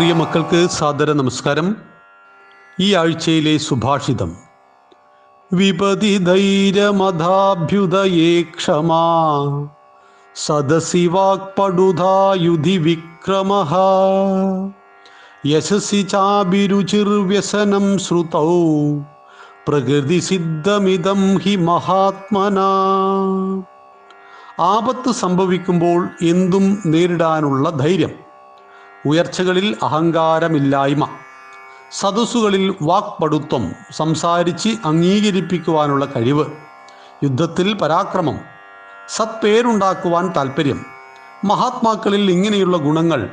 പ്രിയ മക്കൾക്ക് സാദര നമസ്കാരം. ഈ ആഴ്ചയിലെ സുഭാഷിതം. വിപതി ധൈര്യമധാഭ്യുദയേ ക്ഷമാ സദസി വാക്പടുധായുധി വിക്രമ യശസി ചാഭിരുചിർവ്യസനം ശ്രുതൗ. പ്രകൃതി സിദ്ധമിതം ഹി മഹാത്മനാ. ആപത്ത് സംഭവിക്കുമ്പോൾ എന്തും നേരിടാനുള്ള ധൈര്യം. ഉയർച്ചകളിൽ അഹങ്കാരമില്ലായ്മ. സദസ്സുകളിൽ വാക്പടുത്വം സംസാരിച്ച് അംഗീകരിപ്പിക്കുവാനുള്ള കഴിവ്. യുദ്ധത്തിൽ പരാക്രമം. സത്പേരുണ്ടാക്കുവാൻ താല്പര്യം മഹാത്മാക്കളിൽ ഇങ്ങനെയുള്ള ഗുണങ്ങൾ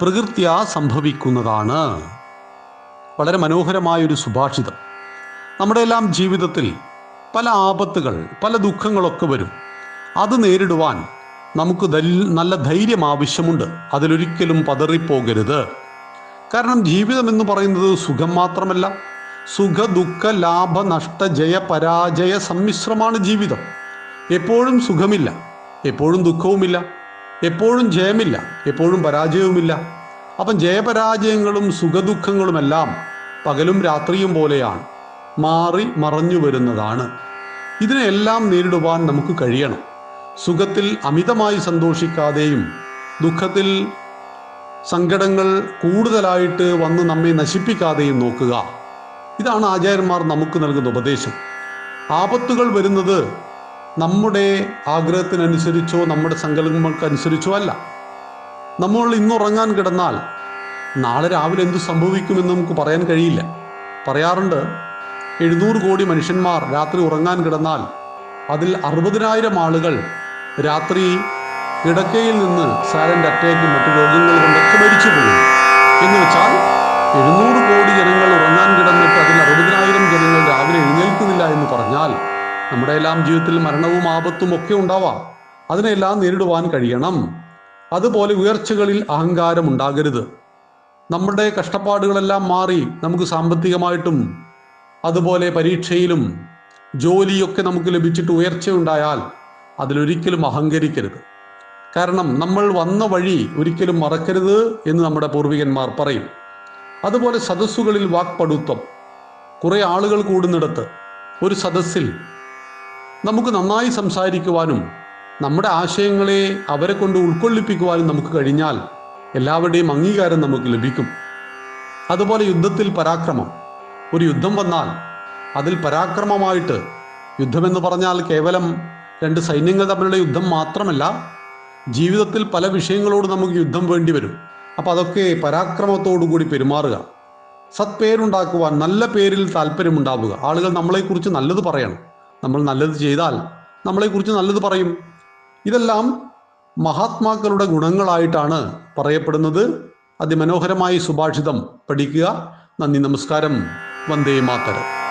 പ്രകൃത്യാ സംഭവിക്കുന്നതാണ്. വളരെ മനോഹരമായൊരു സുഭാഷിതം. നമ്മുടെ എല്ലാം ജീവിതത്തിൽ പല ആപത്തുകൾ പല ദുഃഖങ്ങളൊക്കെ വരും. അത് നേരിടുവാൻ നമുക്ക് നല്ല ധൈര്യം ആവശ്യമുണ്ട്. അതിലൊരിക്കലും പതറിപ്പോകരുത്. കാരണം ജീവിതം എന്ന് പറയുന്നത് സുഖം മാത്രമല്ല. സുഖ ദുഃഖ ലാഭ നഷ്ട ജയ പരാജയ സമ്മിശ്രമാണ് ജീവിതം. എപ്പോഴും സുഖമില്ല. എപ്പോഴും ദുഃഖവുമില്ല. എപ്പോഴും ജയമില്ല. എപ്പോഴും പരാജയവുമില്ല. അപ്പം ജയപരാജയങ്ങളും സുഖദുഃഖങ്ങളുമെല്ലാം പകലും രാത്രിയും പോലെയാണ്. മാറി മറഞ്ഞു വരുന്നതാണ്. ഇതിനെല്ലാം നേരിടുവാൻ നമുക്ക് കഴിയണം. സുഖത്തിൽ അമിതമായി സന്തോഷിക്കാതെയും ദുഃഖത്തിൽ സങ്കടങ്ങൾ കൂടുതലായിട്ട് വന്ന് നമ്മെ നശിപ്പിക്കാതെയും നോക്കുക. ഇതാണ് ആചാര്യന്മാർ നമുക്ക് നൽകുന്ന ഉപദേശം. ആപത്തുകൾ വരുന്നത് നമ്മുടെ ആഗ്രഹത്തിനനുസരിച്ചോ നമ്മുടെ സങ്കല്പങ്ങൾക്കനുസരിച്ചോ അല്ല. നമ്മൾ ഇന്നുറങ്ങാൻ കിടന്നാൽ നാളെ രാവിലെ എന്തു സംഭവിക്കുമെന്ന് നമുക്ക് പറയാൻ കഴിയില്ല. പറയാറുണ്ട് എഴുന്നൂറ് കോടി മനുഷ്യന്മാർ രാത്രി ഉറങ്ങാൻ കിടന്നാൽ അതിൽ അറുപതിനായിരം ആളുകൾ രാത്രി കിടക്കയിൽ നിന്ന് സാലന്റ് അറ്റാക്കും മറ്റു രോഗങ്ങൾ കൊണ്ടൊക്കെ മരിച്ചു പോകും എന്ന് വെച്ചാൽ എഴുന്നൂറ് കോടി ജനങ്ങൾ ഉറങ്ങാൻ കിടന്നിട്ട് അതിൽ അറുപതിനായിരം ജനങ്ങൾ രാവിലെ എഴുന്നേൽക്കുന്നില്ല എന്ന് പറഞ്ഞാൽ നമ്മുടെ എല്ലാം ജീവിതത്തിൽ മരണവും ആപത്തും ഒക്കെ ഉണ്ടാവാം. അതിനെല്ലാം നേരിടുവാൻ കഴിയണം. അതുപോലെ ഉയർച്ചകളിൽ അഹങ്കാരം ഉണ്ടാകരുത്. നമ്മുടെ കഷ്ടപ്പാടുകളെല്ലാം മാറി നമുക്ക് സാമ്പത്തികമായിട്ടും അതുപോലെ പരീക്ഷയിലും ജോലിയൊക്കെ നമുക്ക് ലഭിച്ചിട്ട് ഉയർച്ച ഉണ്ടായാൽ അതിലൊരിക്കലും അഹങ്കരിക്കരുത്. കാരണം നമ്മൾ വന്ന വഴി ഒരിക്കലും മറക്കരുത് എന്ന് നമ്മുടെ പൂർവികന്മാർ പറയും. അതുപോലെ സദസ്സുകളിൽ വാക്പടുത്വം. കുറേ ആളുകൾ കൂടുന്നിടത്ത് ഒരു സദസ്സിൽ നമുക്ക് നന്നായി സംസാരിക്കുവാനും നമ്മുടെ ആശയങ്ങളെ അവരെ കൊണ്ട് ഉൾക്കൊള്ളിപ്പിക്കുവാനും നമുക്ക് കഴിഞ്ഞാൽ എല്ലാവരുടെയും അംഗീകാരം നമുക്ക് ലഭിക്കും. അതുപോലെ യുദ്ധത്തിൽ പരാക്രമം. ഒരു യുദ്ധം വന്നാൽ അതിൽ പരാക്രമമായിട്ട് യുദ്ധമെന്ന് പറഞ്ഞാൽ കേവലം രണ്ട് സൈന്യങ്ങൾ തമ്മിലുള്ള യുദ്ധം മാത്രമല്ല ജീവിതത്തിൽ പല വിഷയങ്ങളോട് നമുക്ക് യുദ്ധം വേണ്ടി വരും. അപ്പം അതൊക്കെ പരാക്രമത്തോടു കൂടി പെരുമാറുക. സത്പേരുണ്ടാക്കുവാൻ നല്ല പേരിൽ താല്പര്യമുണ്ടാവുക. ആളുകൾ നമ്മളെക്കുറിച്ച് നല്ലത് പറയണം. നമ്മൾ നല്ലത് ചെയ്താൽ നമ്മളെക്കുറിച്ച് നല്ലത് പറയും. ഇതെല്ലാം മഹാത്മാക്കളുടെ ഗുണങ്ങളായിട്ടാണ് പറയപ്പെടുന്നത്. അതിമനോഹരമായി സുഭാഷിതം പഠിക്കുക. നന്ദി നമസ്കാരം. വന്ദേ മാതരം.